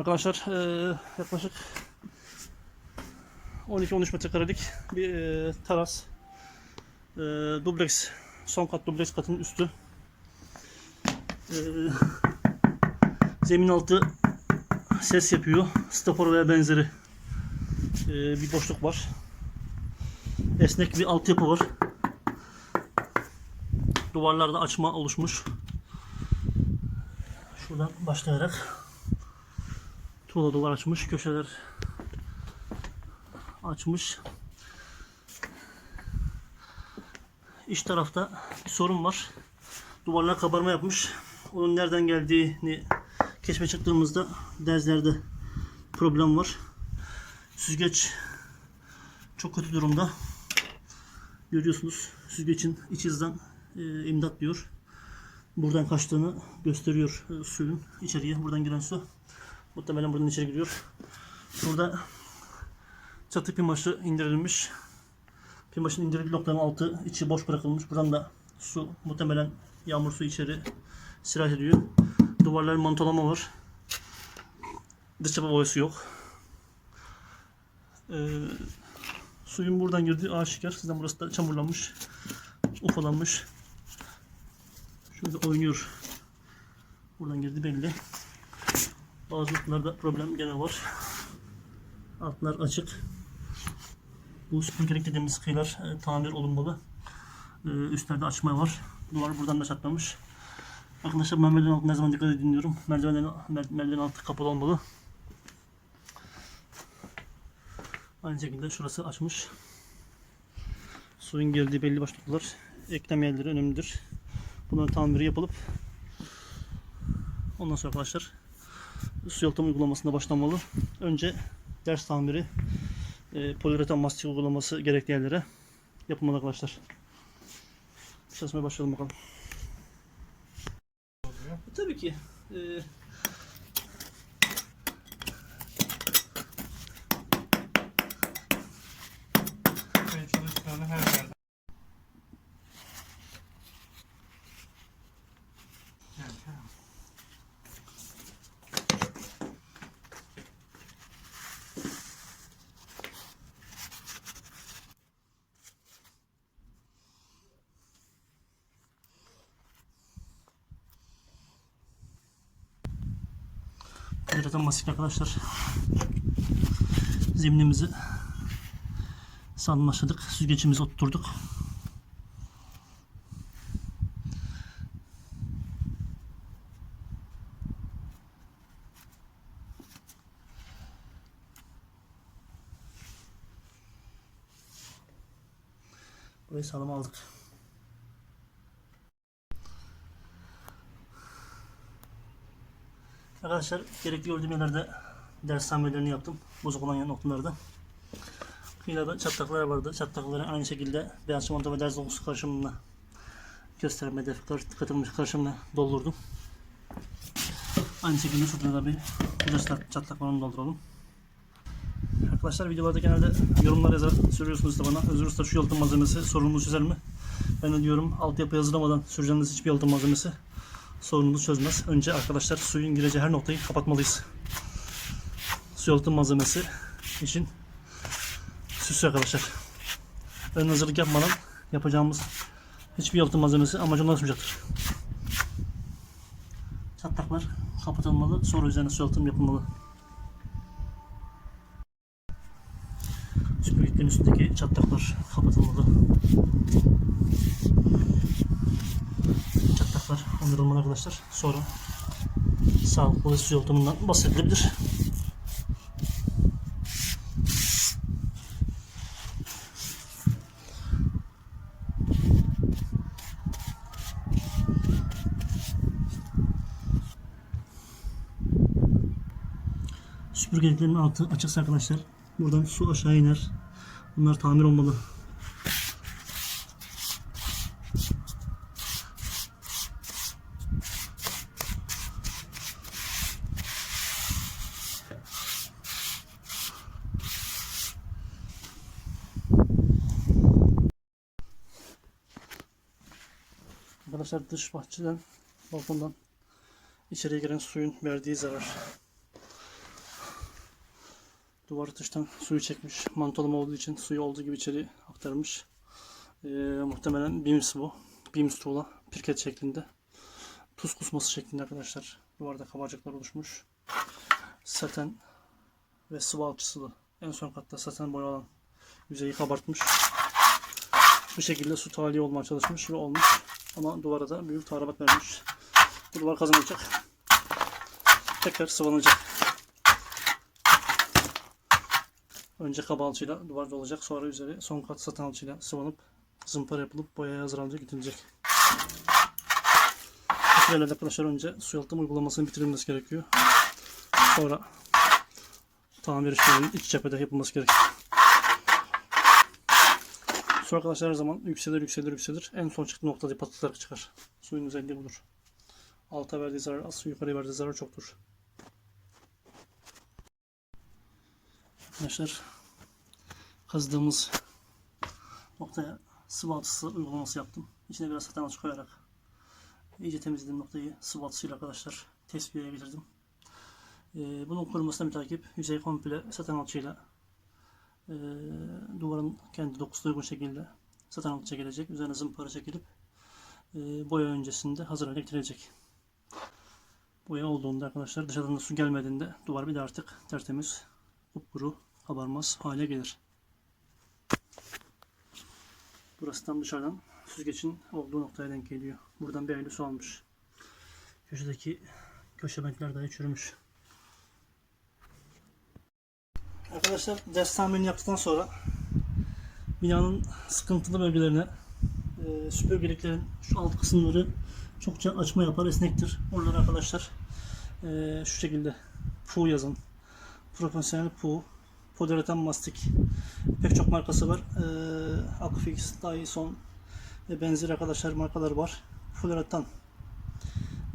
Arkadaşlar eee, yaklaşık 12-13 metrekarelik bir eee, teras. Eee dubleks, son kat dubleks katının üstü. Eee, zemin altı ses yapıyor. Stopor veya benzeri eee, bir boşluk var. Esnek bir altyapı var. Duvarlarda açma oluşmuş. Şuradan başlayarak tuğla duvar açmış. Köşeler açmış. İç tarafta bir sorun var. Duvarlar kabarma yapmış. Onun nereden geldiğini keşfe çıktığımızda derzlerde problem var. Süzgeç çok kötü durumda. Görüyorsunuz süzgecin iç hızdan e, imdat diyor. Buradan kaçtığını gösteriyor e, suyun içeriye. Buradan giren su. Muhtemelen buradan içeri giriyor. Burada çatı pimaşı indirilmiş. Pimaşın indirildiği noktanın altı içi boş bırakılmış. Buradan da su muhtemelen yağmur suyu içeri sirayet ediyor. Duvarların mantolama var. Dış çapa boyası yok. Ee, suyun buradan girdiği aşikar. Sizden burası da çamurlanmış. Ufalanmış. Şurada oynuyor. Buradan girdi belli. Bazı noktalarda problem gene var. Altlar açık. Bu spinkerik dediğimiz kıyılar e, tamir olunmalı. E, üstlerde açma var. Duvar buradan da çatlamış. Arkadaşlar merdiven altı ne zaman dikkat edin diyorum. Merdivenlerin, mer- merdiven altı kapalı olmalı. Aynı şekilde şurası açmış. Suyun geldiği belli başlıklar. Eklem yerleri önemlidir. Bunların tamiri yapılıp ondan sonra arkadaşlar su yalıtım uygulamasına başlamalı. Önce ders tamiri e, poliüretan mastik uygulaması gerekli yerlere yapılmalı arkadaşlar. Çalışmaya başlayalım bakalım. E, tabii ki. E, çalıştığını her poliüretan mastik arkadaşlar. Zeminimizi sanmaşladık. Süzgecimizi oturturduk. Burayı sağlam aldık. Arkadaşlar gerekli gördüğüm yerlerde ders tamirlerini yaptım. Bozuk olan noktalarda. Kıyılarda çatlaklar vardı. Çatlakları aynı şekilde beyaz çimento ve ders dokusu karışımına göstermede kar- katılmış karışımla doldurdum. Aynı şekilde şurada da bir güzel çatlak var onu dolduralım. Arkadaşlar videolarda genelde yorumlar yazar soruyorsunuz da bana. Özür Usta şu yalıtım malzemesi sorunumuzu çözer mi? Ben de diyorum altyapı yazılamadan süreceğiniz hiçbir yalıtım malzemesi sorunumuzu çözmez. Önce arkadaşlar suyun gireceği her noktayı kapatmalıyız. Su yalıtım malzemesi için süsü arkadaşlar. Ön hazırlık yapmadan yapacağımız hiçbir yalıtım malzemesi amacına ulaşmayacaktır. Çatlaklar kapatılmalı. Sonra üzerine su yalıtım yapılmalı. Süpürgenin üstündeki çatlaklar kapatılmalı. Çatlaklar ondurulmalı arkadaşlar. Sonra sağlıklı ve su yalıtımından bahsedilebilir. Süpürgeliklerin altı açıksa arkadaşlar buradan su aşağı iner. Bunlar tamir olmalı. Arkadaşlar dış bahçeden balkondan içeriye giren suyun verdiği zarar. Duvar dıştan suyu çekmiş. Mantolama olduğu için suyu olduğu gibi içeri aktarmış. Ee, muhtemelen BIMS bu. BIMS tuğla. Pirket şeklinde. Tuz kusması şeklinde arkadaşlar. Duvarda kabarcıklar oluşmuş. Saten ve sıvı alçısılı. En son katta saten boya yüzeyi kabartmış. Bu şekilde su tahliye olmaya çalışmış ve olmuş. Ama duvara da büyük tahribat vermiş. Bu duvar kazanacak. Tekrar sıvanacak. Önce kaba alçıyla duvarda olacak. Sonra üzeri son kat saten alçıyla sıvanıp zımpara yapılıp boyaya hazırlanacak. Bu sürelerde arkadaşlar önce su yalıtım uygulamasının bitirilmesi gerekiyor. Sonra tamir işlerinin iç cephede yapılması gerekiyor. Su arkadaşlar her zaman yükselir yükselir yükselir. En son çıktığı noktada patlayarak çıkar. Suyun özelliği budur. Alta verdiği zarar az, yukarıya verdiği zarar çoktur. Arkadaşlar kazdığımız noktaya sıvı altısı uygulaması yaptım. İçine biraz saten açık koyarak iyice temizlediğim noktayı sıvı altısıyla arkadaşlar tespihe getirdim. Ee, bunun kurumasına bir takip yüzey komple saten alçıyla e, duvarın kendi dokusuna uygun şekilde saten altı çekilecek. Üzerine zımpara çekilip e, boya öncesinde hazır hale getirilecek. Boya olduğunda arkadaşlar dışarıdan da su gelmediğinde duvar bir de artık tertemiz, kupkuru, kabarmaz hale gelir. Burası tam dışarıdan süzgecin olduğu noktaya denk geliyor. Buradan bir aile su almış. Köşedeki köşe benkler dahi çürümüş. Arkadaşlar ders tamirini yaptıktan sonra binanın sıkıntılı bölgelerine e, süpürgeliklerin şu alt kısımları çokça açma yapar esnektir. Oraları arkadaşlar e, şu şekilde pu yazın. Profesyonel pu, Polyureten mastik pek çok markası var. E, Akfix, Dyson ve benzeri arkadaşlar markalar var. Polyureten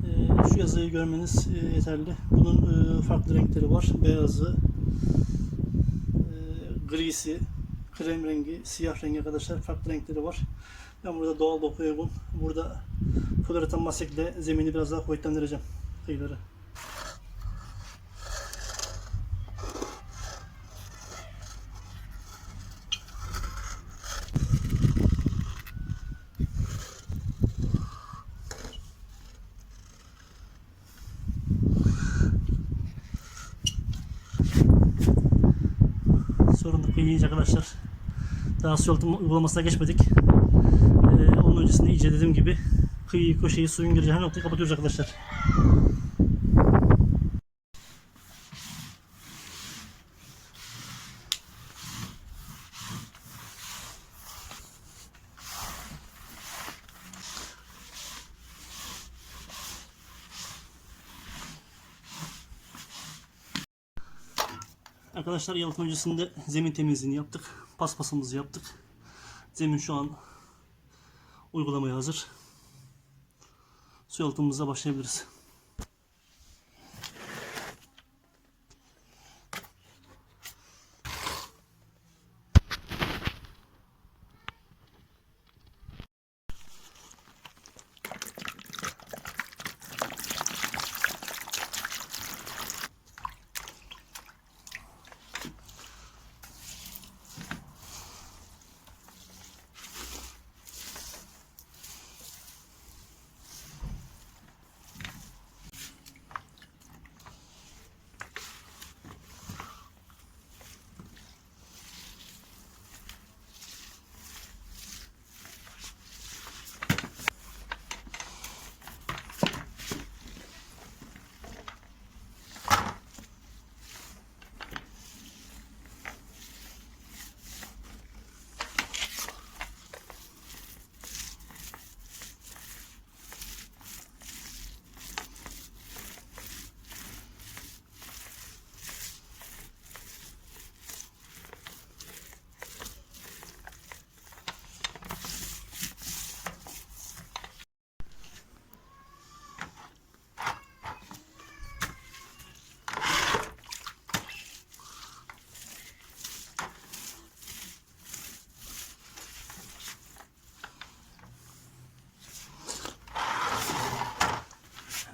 e, şu yazıyı görmeniz e, yeterli. Bunun e, farklı renkleri var. Beyazı, grisi, krem rengi, siyah rengi arkadaşlar farklı renkleri var. Ben burada doğal dokuya uygun. Burada poliuretan mastikle zemini biraz daha kuvvetlendireceğim. Kıyıları. Sorunlu kıyıyız arkadaşlar. Daha su yalıtım uygulamasına geçmedik. Ee, onun öncesinde iyice dediğim gibi kıyıyı, köşeyi, suyun gireceği her noktayı kapatıyoruz arkadaşlar. Arkadaşlar yalıtım öncesinde zemin temizliğini yaptık. Paspasımızı yaptık. Zemin şu an uygulamaya hazır. Su yalıtımımıza başlayabiliriz.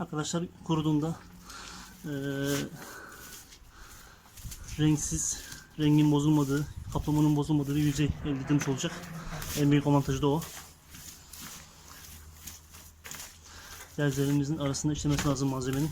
Arkadaşlar kuruduğunda eee renksiz rengin bozulmadığı, kaplamanın bozulmadığı bir yüzey elde edilmiş olacak. En büyük avantajı da o. Derzlerimizin arasında işlemesi lazım malzemenin.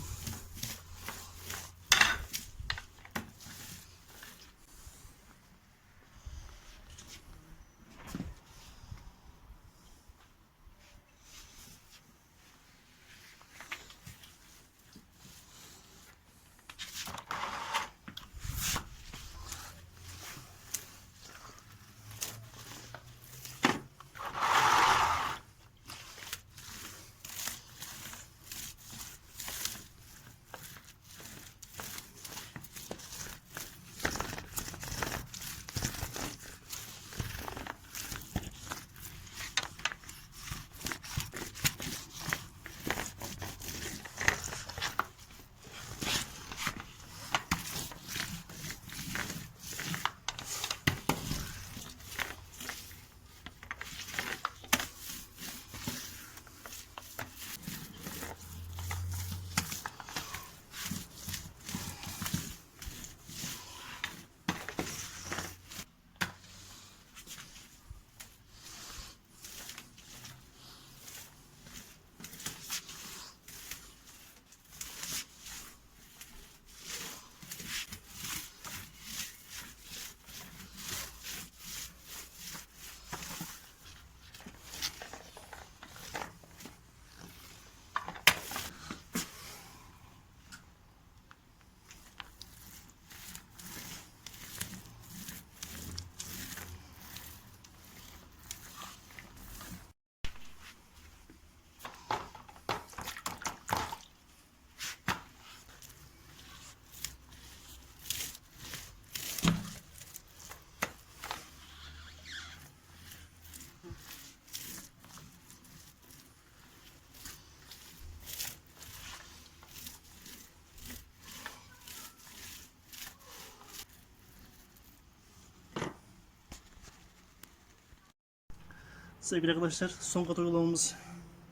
Sevgili arkadaşlar son kat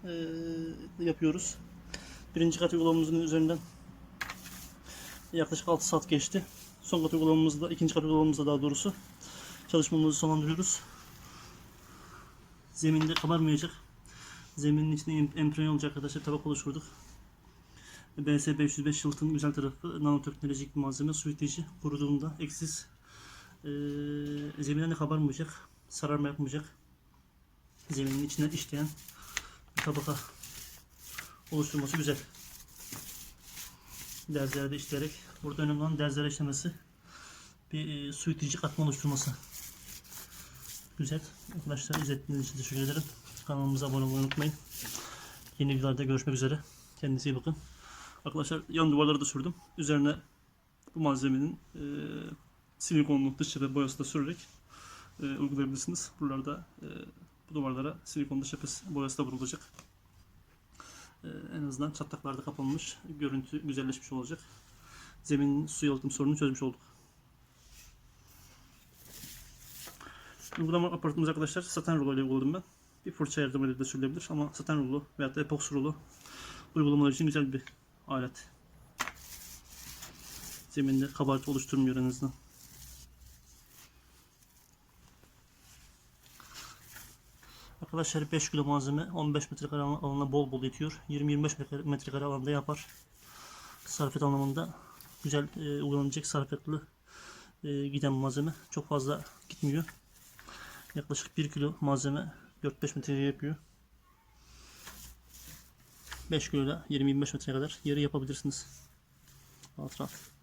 eee, yapıyoruz. Birinci kat üzerinden yaklaşık 6 saat geçti. Son kat ikinci kat daha doğrusu çalışmamızı sonlandırıyoruz. Zeminde kabarmayacak. Zeminin içinde em- emprenye olacak arkadaşlar tabak oluşturduk. BS 505 yıltın güzel tarafı nanoteknolojik bir malzeme su itici kuruduğunda eksiz eee zeminden de kabarmayacak, sararma yapmayacak zeminin içinden işleyen bir tabaka oluşturması güzel. Derzlerde işleyerek burada önemli olan derzlere işlemesi bir e, su itici katman oluşturması. Güzel. Arkadaşlar izlediğiniz için teşekkür ederim. Kanalımıza abone olmayı unutmayın. Yeni videolarda görüşmek üzere. Kendinize iyi bakın. Arkadaşlar yan duvarları da sürdüm. Üzerine bu malzemenin e, silikonlu dış cephe boyası da sürerek e, uygulayabilirsiniz. Buralarda e, bu duvarlara silikon dış cephe boyası da vurulacak. Ee, en azından çatlaklarda kapanmış, görüntü güzelleşmiş olacak. Zeminin su yalıtım sorununu çözmüş olduk. Uygulama aparatımız arkadaşlar saten rulo ile uyguladım ben. Bir fırça yardımıyla da sürülebilir ama saten rulo veyahut da epoks rulo uygulamalar için güzel bir alet. Zeminde kabartı oluşturmuyor en azından. Arkadaşlar 5 kilo malzeme 15 metrekare alan- alana bol bol yetiyor. 20-25 metre- metrekare alanda yapar. Sarfiyet anlamında güzel e, uygulanacak sarfiyetli e, giden malzeme. Çok fazla gitmiyor. Yaklaşık 1 kilo malzeme 4-5 metreye yapıyor. 5 kiloyla 20-25 metreye kadar yeri yapabilirsiniz. Rahat rahat.